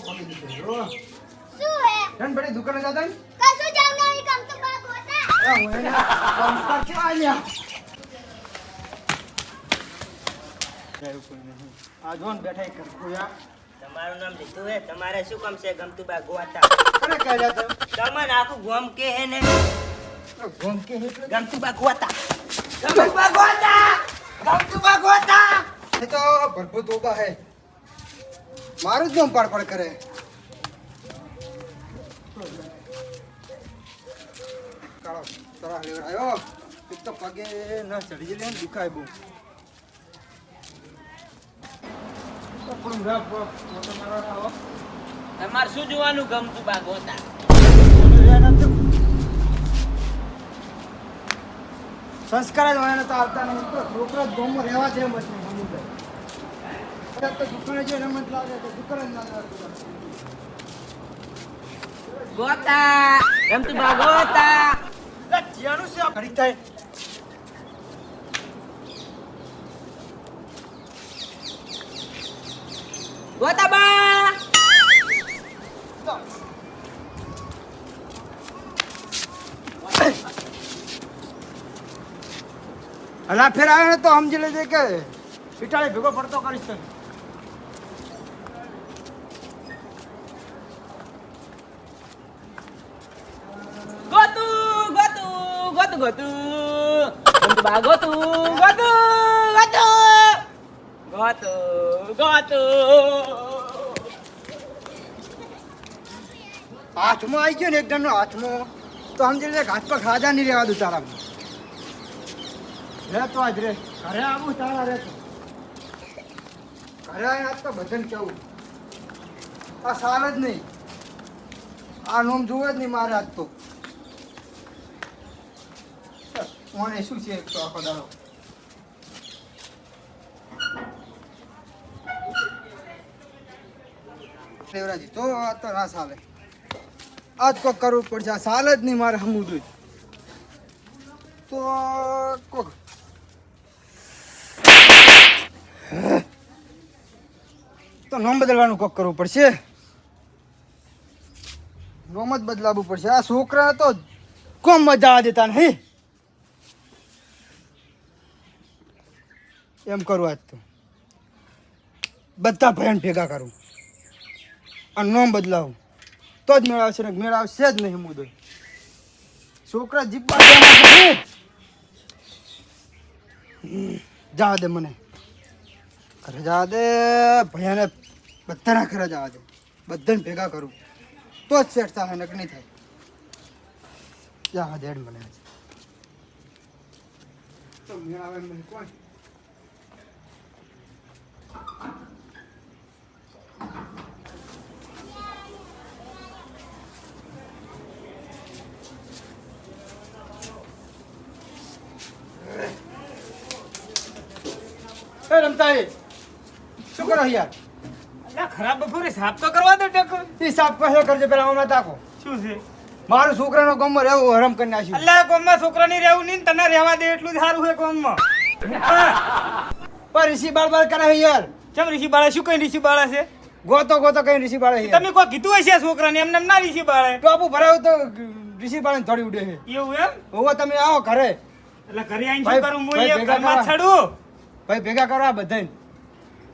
શું પડી દીધું શું હે? રન બડી દુકાને જતા ને. કશું જાવ નહીં કમ તો બાપ હોતા અરે હું એને સંસ્કાર કેવા આલ્યા? આ જોન બેઠા એક કુયા તમારું નામ લીધું હે? તમારે શું કામ છે ગમતું બા ગોતા અરે કહે જાતો તમને આખું ગોમ કે હે ને? ગોમ કે હે ગમતું બા ગોતા ગમતું બા ગોતા ગમતું બા ગોતા એ તો ભરપૂર તોબા હે. મારું જ નામ પાડ પાડ કરે. કાળો તરા લેવડાયો એક તો પગે ન ચડી જાય ને દુખાય બહુ. તમારે શું જોવાનું ગમતું બા ગોતા? સંસ્કાર જ વાળાને તો આવતા નહીં. તો છોકરા જ ગામમાં રહેવા જેમ જ નહીં સમુદાય અત્યારે તો ગોતા બા ગોતા. જ્યાંનું છે આ ઘડીક થાય? ગોતા બા. હલા ફેર આવે તો સમજી લેજે કે પીટાળે ભેગો પડતો કરીશ તને ગોતું ગોતું ગમતું બા ગોતું ગોતું ગોતું ગોતું. ગોતું હાથમાં આવી ગયો ને એકદમ નો હાથમાં, તો સમજી લે હાથ પર ખાધા નહીં રહેવા દઉં તારા રે તો આજ રે, ઘરે આવું તારા રે ઘરે આજ તો ભજન કેવું. આ સાલ જ નહીં. આ નોમ જોવે જ નહીં મારે આજ તો. મને શું છે તો આખો દેવરાજી, તો આ તો ના સાલે આજ કોક કરવું પડશે, આ સાલ જ નહીં મારે જોઈએ તો કોક તો નામ બદલવાનું કોક કરવું પડશે? નામ જ બદલાવવું પડશે. આ છોકરા તો કોમ મજા દેતા નહીં એમ કરું આજ તો. બધા ભયન ભેગા કરું. અને નોમ બદલાવું. તો જ મેળ આવશે ને મેળાવશે જ નહીં મુદો. છોકરા જીપવા જવા દે મને. ઘરે જવા દે ભયાને બધાના ઘરે જવા દે. બધાને ભેગા કરું. તો જ સેટ થાય નક નહીં થાય. જવા દેડ મને આજે. તો મેળ આવે એમ નહીં કોણ એ રમતા એ શું કરો યાર? અલ્યા ખરાબ બપોરે સાફ તો કરવા દો ટકો. એ સાફ કહેલો કરજો પેલા હમણાં તાકો. શું છે? મારું છોકરાનો ગમો રહેવું હરમ કરી નાખ્યું. અલ્લા કોમમાં છોકરાની રહેવું નહીં તને રહેવા દે એટલું જ સારું છે કોમમાં પણ ઋષિ બાળ બાળ યાર. ચમ ઋષિ બાળા? શું કઈ ઋષિ બાળા છે? ગોતો ગોતો કઈ ઋષિ બાળે તમે કોઈ કીધું હશે છોકરાને? એમને ના ઋષિ બાળે? ટોપુ ભરાયું તો ઋષિ બાળે થોડી ઉડે છે. એવું એમ? હવે તમે આવો ઘરે. એટલે ઘરે આઈને શું કરું? હું એ ઘરમાં. છડું? ભાઈ ભેગા કરવા બધાને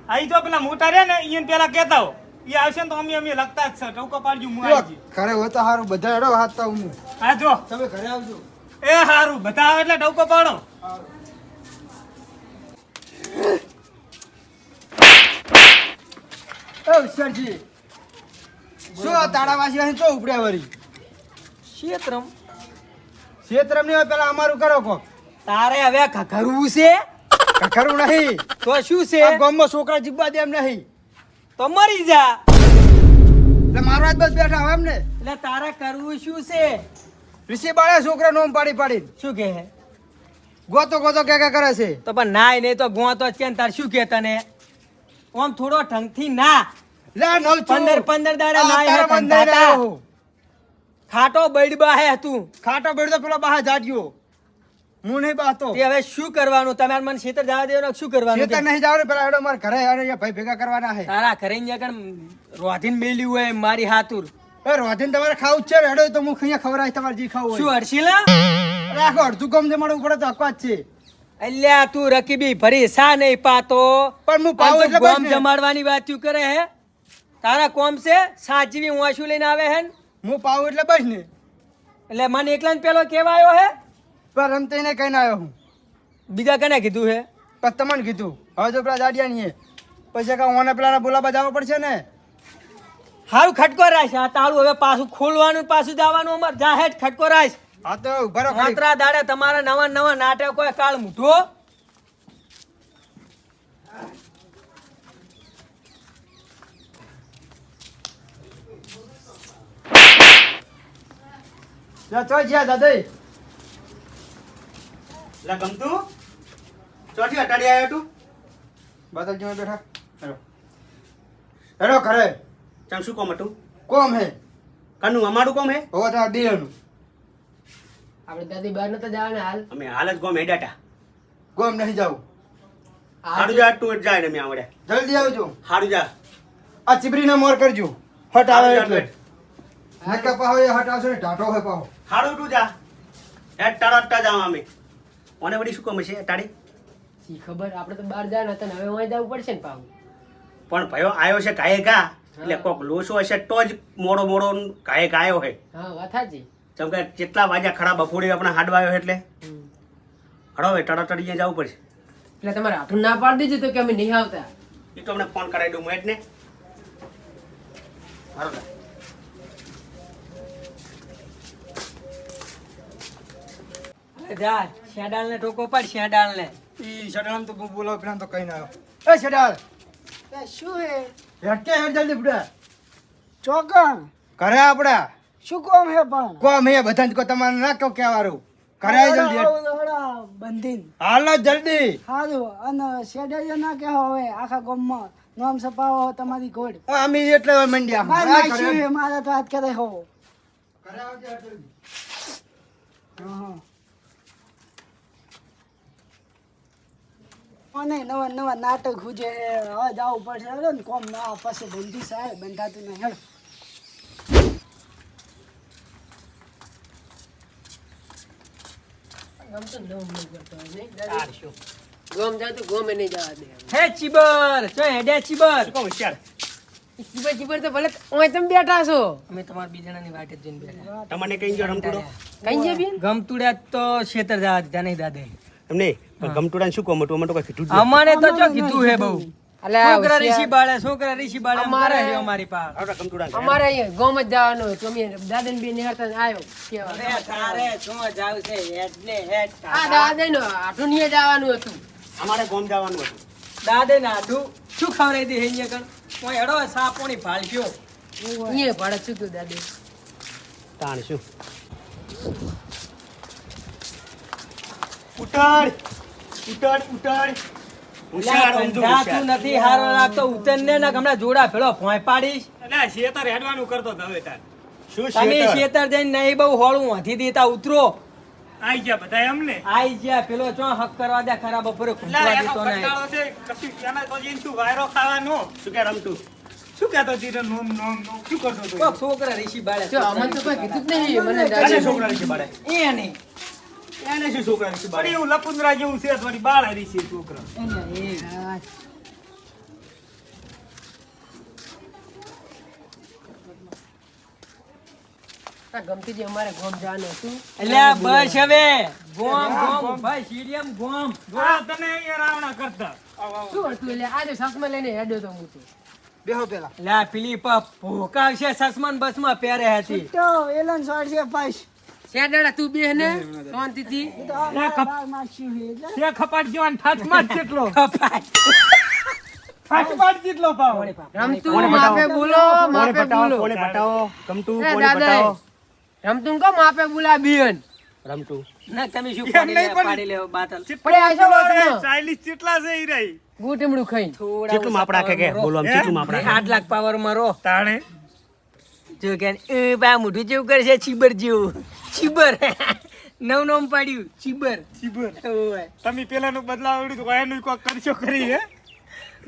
અહીં તો પેલા મોટા રે ને ઈયન પેલા કહેતા હો એ આવશે ને તો અમે અમે લખતા જ છે. ટોકો પાડજો હું આવી ઘરે હોય તો સારું બધા હેડો હાથ તો હું હા જો. તમે ઘરે આવજો. એ સારું બધા આવે એટલે ટોકો પાડો. હોશિયારજી શું તાળાવાસી અહીં ચો ઉપડ્યા વળી? ક્ષેત્રમ. ક્ષેત્રમ હોય પેલા અમારું કરો કોક. તારે હવે કરવું છે? ખરું નહીં. તો શું છે? ગામમાં છોકરા જીવવા દે એમ નહીં. તો મરી જા એટલે મારવા જ બસ બેઠા હોય એમ ને એટલે તારે કરવું શું છે? ઋષિ બાળે છોકરા નોમ પાડી પાડી શું કે હે ગોતો ગોતો કે કે કરે છે. તો પણ નાય નહીં તો ગો તો છે ને તાર શું કે તને? ઓમ થોડો ઢંગથી ના. પંદર પંદર દાડા આ નાય હે તારા બંધ નહીં કંટાતા. રહ્યો હું. ખાટો બૈડબા હે તું ખાટો પેલો બહાર જાડ્યો હું નહીં બાતો તે હવે શું કરવાનું? તમારે મને ખેતર જવા દેવાનું શું કરવાનું ખેતર નહીં જાવ પેલા એડો મારા ઘરે અને ભાઈ ભેગા કરવાના છે. તારા ઘરે ને કણ રોધીન મેલ્યું હોય મારી હાતુર એ રોધીન તમારે ખાવું છે એડો તો હું અહીંયા ખવરાય તમારે જે ખાવું શું હર્ષિલા અરે આખો અડધું ગમ જમાડવું પડે તો હકવા છે. અલ્યા તું રકીબી ભરી સા નહીં પાતો. પણ હું પાવ એટલે કોમ જમાડવાની વાત તું કરે હે. તારા કોમ છે? સાત હું આશું લઈને આવે હે હું પાવ એટલે બસ ને. એટલે મને એકલા પેલો કેવા આવ્યો હે? પણ રમતે કહીને આવ્યો હું. બીજા કને કીધું હે? પણ તમને કીધું. હવે તો પેલા જાડિયા નહીં પછી કાં ઓને પેલા બોલાવા જવા પડશે ને? હારું ખટકો રાખ. આ તારું હવે પાછું ખોલવાનું પાછું જવાનું અમારે. જા હેઠ ખટકો રાખ. હા તો ઊભા રહો. દાડે તમારા નવા નવા નાટક કોઈ કાળ મૂઠો. જા, ચો જ્યાં દાદા લા ગમતું? ચોથી અટાડી આવ્યો તું? બાદલજી માં બેઠા. હેલો હેલો ઘરે. ચાલ શું કોમ હતું? કોમ હે? કનું અમારું કોમ હે? હોવા તમારે બેનું આપણે ત્યાંથી બહાર નતા જવાના હાલ. અમે હાલ જ ગોમ હેડાટા ગોમ નહીં જાવ હાડું જા તું જાય ને મેં આવડે જલ્દી આવજો. હારું જા. આ ચીબરીને મોર કરજો. હટ આવે એટલે. નકા પાહો એ હટ આવશે ને ઢાંટો હે પાહો. હાડું તું જા. એ તરત જાવ અમે. ઓને વળી શું કામ છે ટાડી સી ખબર આપણે તો બહાર જવાના હતા ને હવે ઓય જવું પડશે ને પાહો? પણ ભયો આવ્યો છે કાયે કા એટલે કોક લોસો હશે તો જ મોડો મોડો કાયે કાયો હે. હા વાત સાચી. જેમ કે કેટલા વાગ્યા ખરા બફોડી આપણે હાડવાયો એટલે? હડો હવે તરત તડીએ જવું પડશે. એટલે તમારે હાથું ના પાડી દીધું તો કે અમે નહીં આવતા? એ તો અમને ફોન કરાવી દઉં મેં ને હારું જા. હવે જા ને ટોકો પાડ શેડાળ ને ઈ શેડાળ તો બોલાવ પેલા તો કઈ ના આવ્યો. એ શેડાળ શું હે? હેડ જલ્દી બુડા ચોકણ ઘરે આપડા. શું કોમ હે પણ? કોમ હે બધા કો તમારે ના કહો કહેવારું કરાય જલ્દી. બંધીન. હાલો જલ્દી. સારું અને શેડાઈઓ ના કહો હવે આખા ગામમાં નામ સપાવો તમારી ગોડ અમે એટલે મંડ્યા. માર તો હાથ કરે હો. હેડ જલ્દી. હા અને નવા નવા નાટક હુજે હવે જવું પડશે. ને કોમ ના પછી બંધી સાહેબ બંધાતું નહીં. હેડો ગમતું નવું નહીં કરતો નહીં? દાદી? ગોમ જાવ તો ગોમે નહીં જવા દે. હે ચીબર ચો હેડ્યા ચીબર. શું કહું ચાલ ચીબર ચીબર તો ભલે ઓય તમે બેઠા છો. અમે તમારા બીજાની વાટે જઈને બેઠા. તમને કઈ ગયો રમતુડો કઈ છે બેન? ગમતુડ્યા તો શેતર જવા દીધા નહીં દાદા. એમને ગમતુડા શું કોમ હતું અમે કઈ કીધું અમારે તો જો કીધું હે બહુ. છોકરા. ઋષિ બાળે છોકરા ઋષિ બાળે અમારે- અમારી પાસે. આવડા ગમતુડા અમારે અહીંયા ગોમ જ જવાનું હતું અમે દાદા બે નિહાળતા આવ્યો કેવા અરે તારે શું જાવ છે હેડ હેડ આ દાદા નો આઠું જવાનું હતું. અમારે ગોમ જવાનું હતું. દાદે ના શું ખવડાવી દી હેંજે કણ કોઈ હેડો સાપોણી ભાળ્યો અહીંયા ભાડે શું તું દાદી? તાણ શું? ઉતાર ઉતાર ઉતાર હોશિયાર રમજો, તું હોશિયાર. નથી હારો લાગતો ઉતર ને હમણાં જોડા ભેળો ભોંય પાડીશ. એટલે શેતર હેડવાનું કરતો તો હવે તાર. શું તમે શેતર? શેતર જઈને નહીં બહુ હોળું વાંધી દેતા ઉતરો. આઈ ગયા બધા એમને? આઈ જ્યા પેલો ચો હક કરવા દે ખરાબ બપોરે એટલે ખૂંચવા એનો દેતો નહીં. કંટાળો છે કશું એના તો જઈને શું વાયરો ખાવાનો? શું કે રમતું? શું કહેતો તીરે નોમ નોમ નોમ? શું કરતો તું કોક છોકરા ઋષિ બાળે જો અમને તો કોઈ કીધું જ નહીં મને કાલે છોકરા વિશે બાળે. એ નહીં. એને શું છોકરા વિશે બાળે? એવું લપુંદરા જેવું છે થોડી બાળ હરી છે છોકરા. ગમતી જે અમારે ગોમ જવાનું હતું. એટલે બસ હવે. ગોમ ગોમ. ભાઈ સીડીએમ ગોમ. આ તને અહીંયા રાવણા કરતા. શું હતું એટલે આજે સસમાં લઈને હેડ્યો તો હું તું. બેહો પેલા. આ પેલી ભોકા છે સસમાન બસમાં પહેરે હતી. તો એલન શોર્ટ છે પાસ. શેડાડા તું બેહ ને? શાંતિથી. માર- માર એટલે ખપાટ જેવાન ઠાઠમાં કેટલો કપાટ. ઠાઠમાં કેટલો પાવ. રમતું માપે બોલો માપે બોલો. કોને બતાવો ગમતું? એ કોને બતાવો રમતું કો માપે બોલા બેન. રમતું. ના તમે શું પાડી લે પાડી લે બાટલ. પડે આજો. ચાલીસ કેટલા છે ઈ રહી. ગુટીમડું થોડા કેટલું માપડા કે કે? બોલો આમ કેટલું માપડા આઠ લાખ પાવરમાં રહો તાણે જો કે બા મોઢું જેવું કરશે ચીબર જેવું. ચીબર. નવ નોમ પાડ્યું. ચીબર. ચીબર. તમે પેલાનું બદલાવડ્યું તો એનું કોક કરશો કરી હે?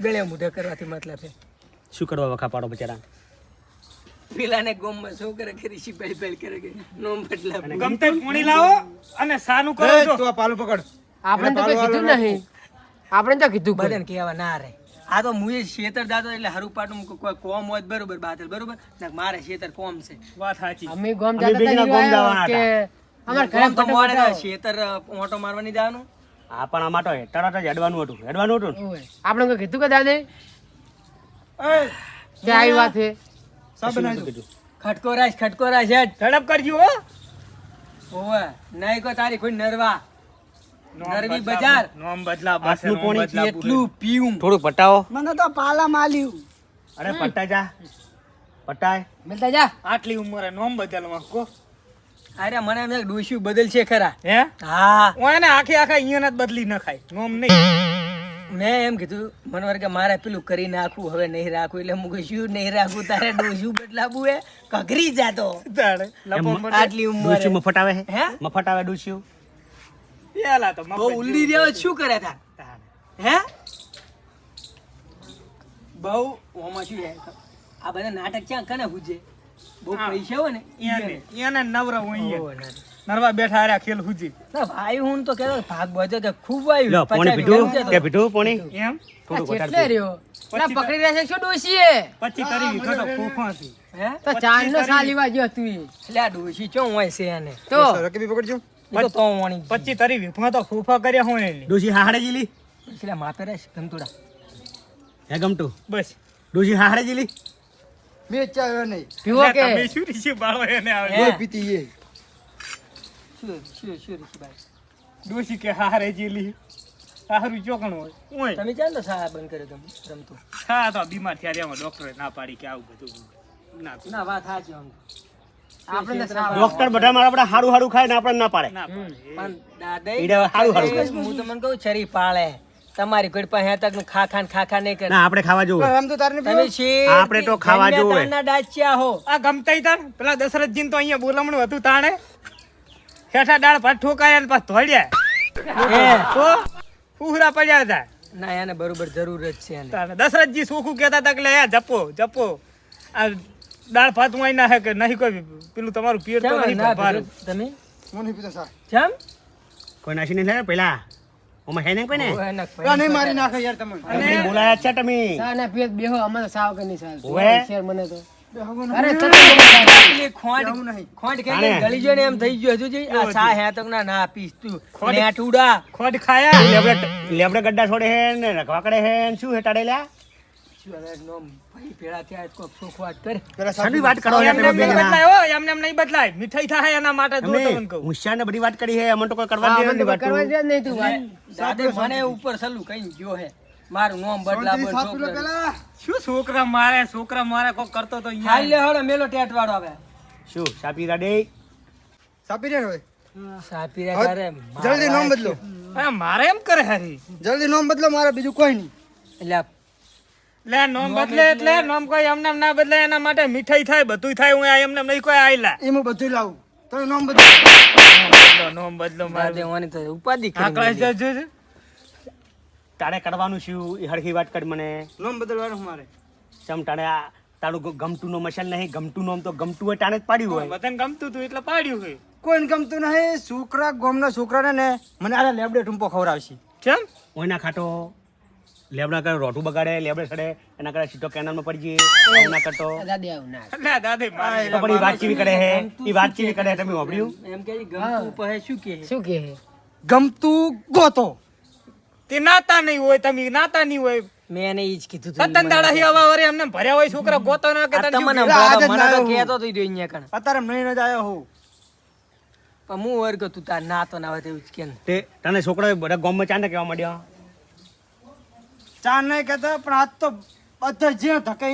ગળે મૂઢે કરવાથી મતલબ છે. શું કરવા વખા પાડો બચારા? પેલાને ગોમમાં કરે કરી શીપાઈ પેલ કરે કે નોમ બદલા ગમતે પોણી લાવો અને સાનું કરો તું. પાલું પકડ. આપણે તો કીધું નહીં. આપણે તો કીધું બદન કહેવા ના રે. આ તો મુએ શેતર દાદો એટલે હરું પાટું કોઈ કોમ હોય બરોબર બાતલ બરોબર? ને મારે શેતર કોમ છે. વાત સાચી. અમે ગોમ જાતા કે અમાર ઘરે તો મોડે શેતર ઓટો મારવાની જવાનું આ પણ આમાં તો તરત જ હેડવાનું હતું હેડવાનું હતું આપણે કોઈ કીધું કે દાદે? એ આવી વાત છે સબ બનાવી કીધું. ખટકો રાજ ખટકો રાજ હેડ. ઝડપ કરજો હો. ઓવે નહીં કો તારી કોઈ નરવા. નરવી બજાર. નોમ બદલા આટલું પોણી એટલું પીવું. થોડું પટાવો. મને તો પાલા માલ્યું. અરે પટા જા પટાય. મિલતા જા. આટલી ઉંમરે નોમ બદલવા કો. અરે મને એમ ડોસ્યું બદલશે ખરા. હે? હા. ઓય ને આખે આખા અહીંયા જ બદલી નખાય નોમ નહીં. મેં એમ કીધું મને કે મારે પેલું કરી નાખવું હવે નહીં રાખવું એટલે હું શું નહીં રાખવું? તારે ડોસ્યું બદલાવું હે કઘરી જાતો આટલી ઉંમર. મફત આવે હે? મફટ આવે ડૂસ્યું પેલા તો બહુ ઉલ્લી રહ્યો શું કરે તાર? હે? બહુ ઓમાં શું છે આ બધા નાટક ક્યાં કને હુજે? બહુ પૈસા હોય ને ઈયાને ઈયાને નવરા હોય. ના. નરવા બેઠા હાર્યા ખેલ હુજી. ભાઈ હું તો કહેતો ભાગ બધો કે ખૂબ આવ્યું. લો પીધું? વીઘાનું પીધું પોણી? એમ? થોડુંક કેટલે રહ્યો. પેલા પકડી રહ્યા છે શું ડોશીએ પછી કરી વિખો તો ફોફાથી. હે? તો ચાર નો સાલ લેવા ગયો તું એટલે આ ડોશી ચો હોય છે એને? તો. રકબી પકડજો. તો તારી વિખો તો ફૂફા કર્યા હોય એની. ડૂસી હાહડે જીલી? એટલે માપે રે ગમતુડા હે ગમટુ બસ. ડોશી હાહડે જીલી? મે ચાયો નહીં. પીવો કે? તમે શું રીસી બાળો એને આવે? પીતી એ શું શું શું ઋષિભાઈ ડોશી કે હારે જીલી. સારું ચોકણ હોય. ઓય. તમે ચાલો સા બંધ કર્યો તમે રમતો? હા તો બીમાર થયા રહ્યા ડોક્ટરે ના પાડી કે આવું બધું. ના ના વાત સાચી ડોક્ટર બધા મારા આપણે હારું હારું ખાય ને આપણે ના પાડે. પણ દાદા હારું હારું હું તમને કહું છરી પાળે. તમારી કોઈ પાસે હેતકનું ખા ખાન ખા ખા નહીં કરે. ના આપણે ખાવા જોવે આમ તો તારને તમે શેર આપણે તો ખાવા જોવે. તારના ડાચ્યા હો. આ ગમતાઈ તાર. પેલા દશરથજીને તો અહીંયા બોલામણું હતું તાણે. હેઠા ડાળ પર ઠોકાયા ને પાછા ધોળ્યા. હે. તો ફૂહરા પડ્યા હતા. ના એને બરોબર જરૂર જ છે દશરથજી સુખું કહેતા તકલે લે જપો જપો. આ દાળ ભાત હું ના હે કે નહીં કોઈ પેલું તમારું પિયર તો નહીં ભાર. તમે? મને પીતા સા કેમ કોઈ નાશી નહીં પેલા? ઓમાં હે નહીં કોઈ ને નહીં મારી નાખે યાર તમે અને બોલાયા છે તમે. સા ના પિયર બેહો અમારે સાવ કે નહીં સા. શેર મને તો. અરે કે જોઈને એમ થઈ ગયો હજુ આ સા હે તક ના ના પીસ તું. નેટુડા ખોડ ખાયા. લેબડે ગડ્ડા ગड्ढा છોડે હે ને રખવા કરે હે શું હે ટાળેલા બધી વાત કરી હે અમને તો કોઈ કરવા હા, દે મને નહીં તો વાત કરવા જ નહીં તું વાત. દાદે મને ઉપર સલું કઈ ગયો હે. મારું નામ બદલાવો શાંતિથી સાત કિલો છોકરા પેલા. શું છોકરા મારે છોકરા મારે કોક કરતો તો અહીંયા. હાલ લે હળો મેલો ટેટ વાળો આવે શું સાપી રાડે સાપી રહ્યા હવે સાપી રે હવે તારે જલ્દી નામ બદલો. હા, મારે એમ કરે હારી? જલ્દી નામ બદલો મારે બીજું કોઈ નહીં. એટલે લે નોમ બદલે એટલે નોમ કોઈ એમને ના બદલે એના માટે મીઠાઈ થાય બધું થાય હું આ એમને નહીં કોઈ આયલા એ હું બધું લાવું. તો નોમ બદલો. નોમ બદલો મારે. દેવાની તો ઉપાધિ કરી જજો તારે કરવાનું શું એ હરખી વાત કરી મને. નોમ બદલવાનું મારે. ચમ તારે આ તારું ગમતું નો મશાલ નહીં ગમતું નોમ તો ગમતું હોય તાણે જ પાડ્યું હોય. બધાને ગમતું હતું એટલે પાડ્યું હોય. કોઈને ગમતું નહીં છોકરા ગોમના છોકરાને ને મને આ લેબડે ટૂંપો ખવડાવશે. કેમ ઓયના ખાટો લેબડા કરે રોટું બગાડે લેબડે સડે એના કરે સીધો કેનાલમાં પડી જઈએ એના કરતો દાદી આવું ના. એટલે દાદે તો પણ વાત કેવી કરે હે? ઈ વાત કેવી કરે તમે વાપર્યું એમ કે ગમતું પહે શું કે? શું કે ગમતું ગોતો. તે નાતા નહીં હોય તમે નાતા નહીં હોય. મેં એને ઈ જ કીધું તું સતન દાડા હી આવા વરે એમને ભર્યા હોય છોકરા ગોતો ના કે તને જ મને તો હું. કહેતો તો ઈ અહીંયા કણ. અત્યારે નહીં જ આયો હું પણ હું વર્ગ તું તાર નાતો ના હોય તેવું જ કે તને છોકરા બધા ગામમાં ચાંદા કેવા માંડ્યા? ચા નહીં કહેતા પણ આજ તો બધા જે ધકે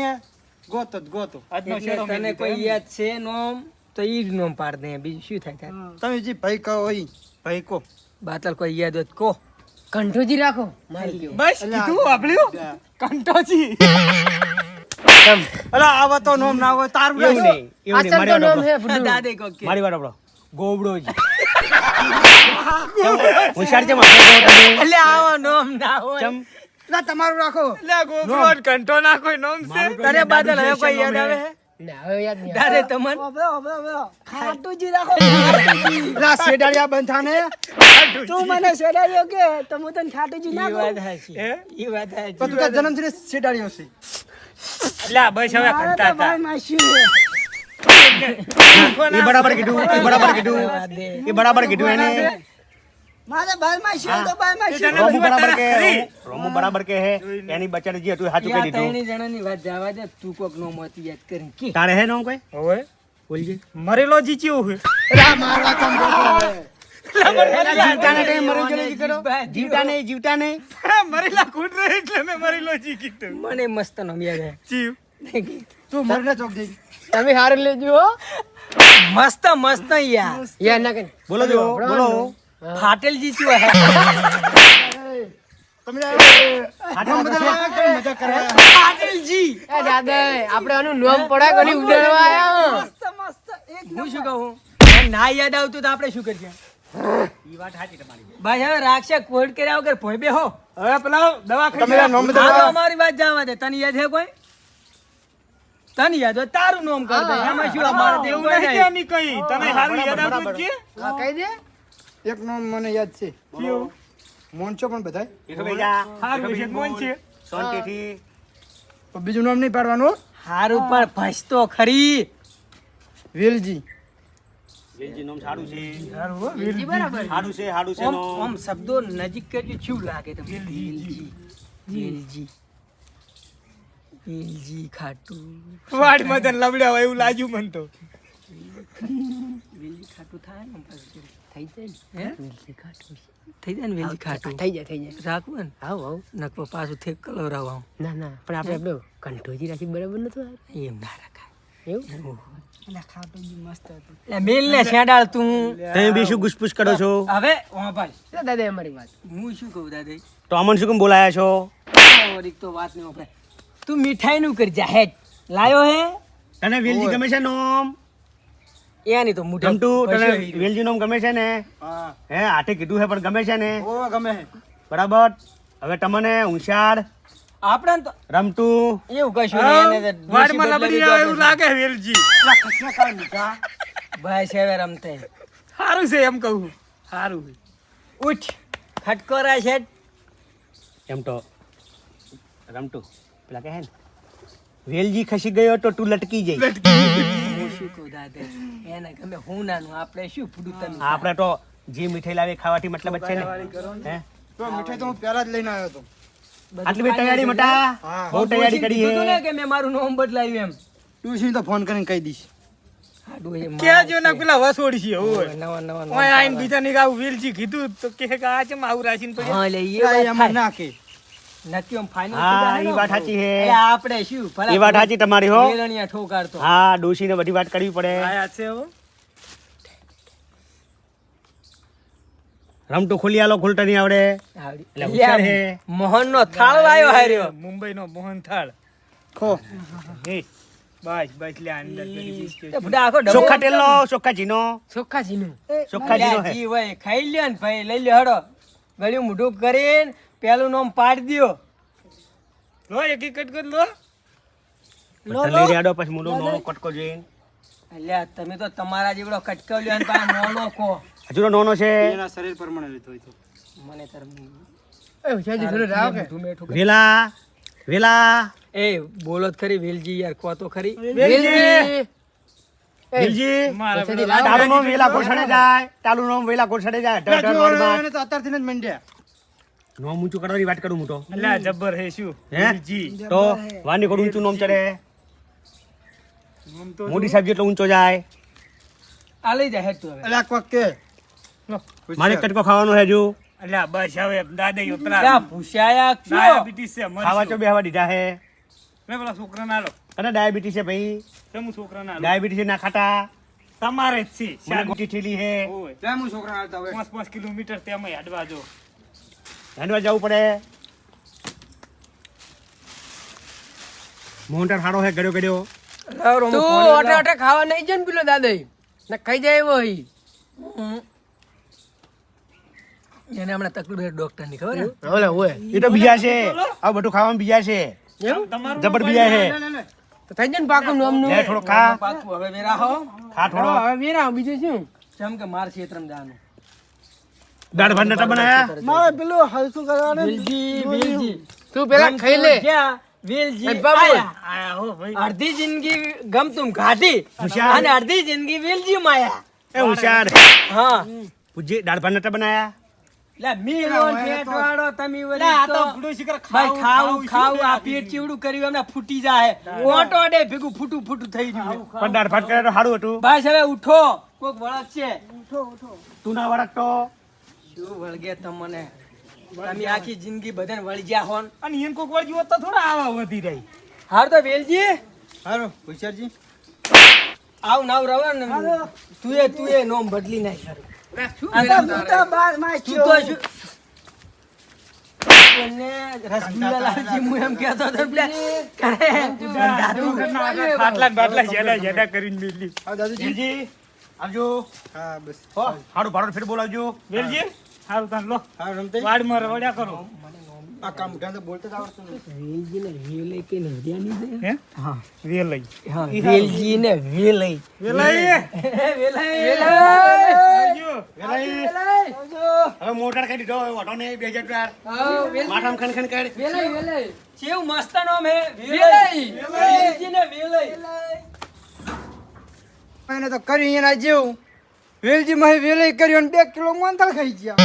ગોતો જ ગોતો. આજનો શેરો તને કોઈ યાદ છે નોમ? તો ઈ જ નોમ પાડ દે બીજું શું થાય થાય તમે જે ભાઈ કહો ઈ ભાઈ કો બાતલ કોઈ યાદ હોત કો. કંઠોજી રાખો. મારી બસ કીધું વાપર્યું કંટોજી અલા આવા તો નોમ ના હોય તારું એવું નહીં એવું નહીં મારી ભૂંડું. દાદે કો કે. મારી વાત સાંભળો ગોબડોજી હોશિયાર છે માથે એટલે આવો નોમ ના હોય. ના તમારું રાખો. લે આ કંટો ને કંઠો ના કોઈ નોમ છે? તારે બાદલ હવે કોઈ યાદ આવે? ના હવે યાદ નહીં દાદે તમન? હવે હવે હવે. ખાટુજી રાખો. ના શેડાળિયા બંધ તું મને શેડાયો કે તો હું તને ખાટુજી ના વાત હાચી. હે? ઈ વાત પણ તું તાર શેડાળિયો છે. એટલે બસ હવે કંટા તો ભાઈ એ બરાબર કીધું એ બરાબર કીધું. એ બરાબર કીધું એને. મારે ભાઈ માસ્યું તો ભાઈ માસ્યું રોમુ બરાબર કે રોમુ- રોમુ બરાબર કે હે. એની બચ્ચાને જે હતું સાચું કહી દીધું. ત્રણેય જણાની વાત જવા દે તું કોક નો મોતી યાદ કરીને કે? તારે હે નોમ કોઈ? હવે? બોલજે મરેલો જી ચેવું છે મારવા તમ બોલો જીવતા ને કઈ મરી ગયેલો જી કરો. જીવતા નહીં જીવતા નહીં મરેલા કૂટ રહે એટલે મેં મરેલો જી કીધું. મને મસ્ત યાદ જીવ તું મરને ચોક જઈ. તમે હાર લેજો મસ્ત મસ્ત યાર. યાદ ના કરી. બોલો બોલો. ફાટેલ જીત્યું હે તમે આટલા બધા કેમ મજાક કરવા ફાટેલજી એ દાદા આપણે આનું નામ પડા કરી ઉડાડવા આયા મસ્ત મસ્ત એક હું શું કહું? ના યાદ આવતું તો આપણે શું કરીએ? ભાઈ હવે રાખશે કોડ કર્યા વગર ભોય બેહો. હવે પેલા દવા અમારી વાત જવા દે. તને યાદ છે કોઈ? તને યાદ હોય? તારું નોમ કર દે. એમાં શું અમારે એવું કઈ નહીં નહીં. કઈ. તને હારું યાદ આવતું છે કહી દે. એક નામ મને યાદ છે. કેવું? મોનચો પણ બધાય. એઠો બેજા હારું છે. કોણ છે શાંતિથી બીજું નામ નહીં પાડવાનું હારું પણ ભસતો ખરી. વેલજી. વેલજી નામ સારું છે. જી બરાબર. સારું છે સારું છે ઓમ શબ્દો નજીક કરજો શું લાગે તમને? વેલજી. વેલજી. વેલજી. ખાટું. વાડ મદન લબડ્યા હોય એવું લાગ્યું મને તો. વેલજી ખાટું થાય ને પછી. થઈ જાય હે થઈ જાય ને વેલી ખાટું થઈ જાય થઈ જાય રાખવું ને આવ આવ નકવો પાછું થેક કલવરાવું ના ના પણ આપણે આપણો કંઠોજી રાખી બરાબર નતું એમ ના રાખાય એવું એટલે ખાટુજી મસ્ત હતું એટલે મેલ ને શેડાળ તું તમે બી શું ગુસપુસ કરો છો હવે ઓ ભાઈ એટલે દાદા અમારી વાત હું શું કહું દાદા તો અમન શું કેમ બોલાયા છો ઓરીક તો વાત નહીં વપરાય તું મીઠાઈ નું કરી જા હેડ લાયો હે તને વેલજી ગમે છે નોમ એની તો મોઢા ગમતું તને વેલજી નોમ ગમે છે ને? હે. આટે કીધું છે પણ ગમે છે ને? ઓ ગમે. હે બરાબર. હવે તમને હોશિયાર આપણે તો રમતું. એવું કશું નહીં એને વાડમાં લબડી આવે એવું લાગે વેલજી. ભાઈ સેવે રમતે. સારું છે એમ કહું. સારું ઉઠ ખટકો રા છે એમ તો રમતું. પેલા કહે ને વેલજી ખસી ગયો તો તું લટકી જઈ હું દાદા એને ગમે હું નાનું આપણે શું ફૂડું આપણે તો જે મીઠાઈ લાવી ખાવાથી મતલબ જ છે ને. હે? તો મીઠાઈ તો હું પહેલા જ લઈને આવ્યો હતો. આટલી બધી તૈયારી મટા? બહુ તૈયારી કરી હે કે મેં મારું નામ બદલાવ્યું એમ. ટ્યુશન તો ફોન કરીને કહી દઈશ. ક્યાં જો ના પેલા વસોડી છે? હોય નવા નવા નવા ઓય આઈને બીજા ની ગાવ વેલજી કીધું તો કે કે આ ચમ આવું રાખીને પછી હા એટલે એ આ વાત એમાં થાય. ના કે. બધી વાત કરવી પડે. આયા છે હો. રમતું ખુલી આલો ખુલતા નહીં આવડે. મોહન નો થાળ લાવ્યો હાર્યો. મુંબઈ નો મોહનથાળ ખો. હે બસ બસ લે અંદર ચોખ્ખા તેલનો ચોખ્ખા જીનો ચોખ્ખા જીનો લ્યા, હે. જી હોય ખાઈ લ્યો ને ભાઈ લઈ લ્યો હડો. ગળ્યું મોઢું કરીને પેલું નામ પાડી દો લો એક એક કટકો લો. લો લઈ રહ્યા પછી મુંડો નોનો કટકો જોઈન. અલ્યા તમે તો તમારા જેવડો કટકો લ્યો ને પાછા નોનો કો. હજુ નોનો છે. એના શરીર પ્રમાણે લીધો તો. મને તર એ હુશાજી થોડું રાવ કે? વેલા વેલા. એ બોલો જ ખરી વેલજી યાર કો તો ખરી. વેલજી! વેલજી! તારું નામ વેલા ઘોષણે જાય તારું નામ વેલા ઘોષણે જાય. અત્યારથી જ મંડ્યા. નોમ ઊંચું કરવાની વાત કરું હું તો. અલ્યા જબ્બર હે શું? હે? વેલજી તો વાની કોડ ઊંચું નોમ ચડે. નોમ તો મોદી સાહેબ જેટલો ઊંચો જાય. આ લઈ જા હેડ તું હવે. અલ્યા કોક કે. મારે કટકો ખાવાનો હે જો અલ્યા બસ હવે દાદા ઉતરા ક્યાં ભૂસ્યાયા છો ડાયાબિટીસ છે ખાવા તો. બેહવા દીધા હે. મે પેલા છોકરા ના લો તને ડાયાબિટીસ છે ભાઈ. તમ છોકરા ના લો ડાયાબિટીસ ના ખાતા. તમારે જ છે મને ગોટી ઠેલી હે. ઓય. તમ છોકરા આવતા હોય પાંચ પાંચ કિલોમીટર તેમ હેડવા જો. હેંડવા જવું પડે. મોહનટાર હારો હે ગડ્યો ગડ્યો તું પાણી ઓટે ખાવા નહીં જાય ને પેલો દાદા ને ખાઈ જાય એવો હી એને હમણાં તકલીફ ડોક્ટરની ખબર હે? ઓલે ઓય એ તો બીજા છે. આ બધું ખાવામાં બીજા છે. જબર બીજા છે. તો થઈ જાય ને પાકું નામનું લે થોડો ખા. પાકું હવે વેરા હો ખા થોડો. હવે વેરા બીજું શું? જેમ કે માર ક્ષેત્રમાં જવાનું દાળ ભાત નતા બનાયા? મારે પેલું હલકું કરવાનું. વેલજી વેલજી તું પેલા ખાઈ લે? બાબુ. આયા. આયા હો ભાઈ. અડધી જિંદગી ગમતુમ ઘાટી અને અડધી જિંદગી વેલજી માયા એ હોશિયાર હા. પૂજી દાળ ભાત નતા બનાયા? લે મીરો ને પેટવાળો તમે વળી આ તો તો ભૂડું શિખર ભાઈ ખાવું, ખાવું ખાવું, ખાવું શું આ પેટ ચીવડું કર્યું એમને ફૂટી જાય. ઓટો ભેગું ફૂટું ફૂટું થઈ ગયું. પણ દાળ ભાત કરે તો સારું હતું. બસ હવે ઉઠો. કોક વળગ છે. તું ના શું વળગે તમને? તમે આખી જિંદગી બધાને વળી ગયા હોન. અને એને કોક વળગી હોત તો થોડા આવા વધી રહી. હાર તો વેલજી. હારો હોશિયારજી. આવ નાવ રવા ને તું એ તું એ નોમ બદલી નાખ હું તો બારમાં તું તો શું? રસગુલ્લા લાલજી હું એમ કહેતો હતો દાદુજી. આવજો. હા બસ. હો. ભાડું ફેર બોલાવજો. વેલજી. હારું તાન લો. હા રમતે? વાડમાં રવડ્યા કરો. આ કામ ગાંધે બોલતા જ આવડતું નથી હે? હા. વેલઈ હા વેલજી ને વેલઈ વેલાઈ આવજો. હવે મોટર દીધો ઓટો ને બે હજાર ચાર માથામાં ખણ ખણ કર કેવું મસ્ત નામ હે વેલઈ વેલજી ને વેલઈ એને તો કરી એના જેવું. વેલજી માં વેલે કર્યો ને બે કિલો મોંથળ ખાઈ ગયા.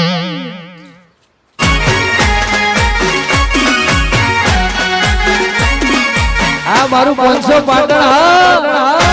હા, મારું પાંચસો પાટણ હા.